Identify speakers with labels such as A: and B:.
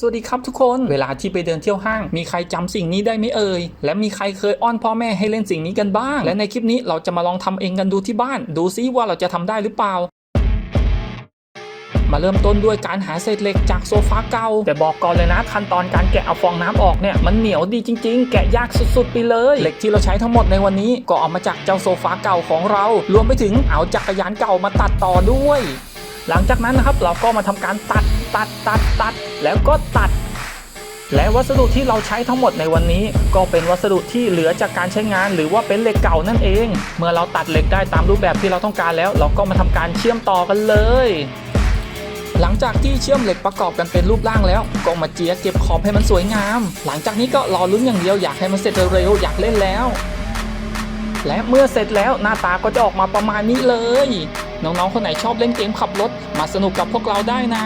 A: สวัสดีครับทุกคน เวลาที่ไปเดินเที่ยวห้าง มีใครจำสิ่งนี้ได้ไหมเอ่ย และมีใครเคยอ้อนพ่อแม่ให้เล่นสิ่งนี้กันบ้าง และในคลิปนี้เราจะมาลองทำเองกันดูที่บ้าน ดูซิว่าเราจะทำได้หรือเปล่ามาเริ่มต้นด้วยการหาเศษเหล็กจากโซฟาเก่า แต่บอกก่อนเลยนะขั้นตอนการแกะเอาฟองน้ำออกเนี่ยมันเหนียวดีจริง ๆ แกะยากสุดๆไปเลย เหล็กที่เราใช้ทั้งหมดในวันนี้ก็เอามาจากเจ้าโซฟาเก่าของเรา รวมไปถึงเอาจักรยานเก่ามาตัดต่อด้วย หลังจากนั้นนะครับเราก็มาทำการตัดตัดตัดตัดแล้วก็ตัด และวัสดุที่เราใช้ทั้งหมดในวันนี้ ก็เป็นวัสดุที่เหลือจากการใช้งาน หรือว่าเป็นเหล็กเก่านั่นเอง เมื่อเราตัดเหล็กได้ตามรูปแบบที่เราต้องการแล้ว เราก็มาทำการเชื่อมต่อกันเลย หลังจากที่เชื่อมเหล็กประกอบกันเป็นรูปร่างแล้ว ก็มาเจียเก็บขอบให้มันสวยงาม หลังจากนี้ก็รอลุ้นอย่างเดียวอยากให้มันเสร็จเร็วอยากเล่นแล้ว และเมื่อเสร็จแล้วหน้าตาก็จะออกมาประมาณนี้เลย น้องๆ คนไหนชอบเล่นเกมขับรถ มาสนุกกับพวกเราได้นะ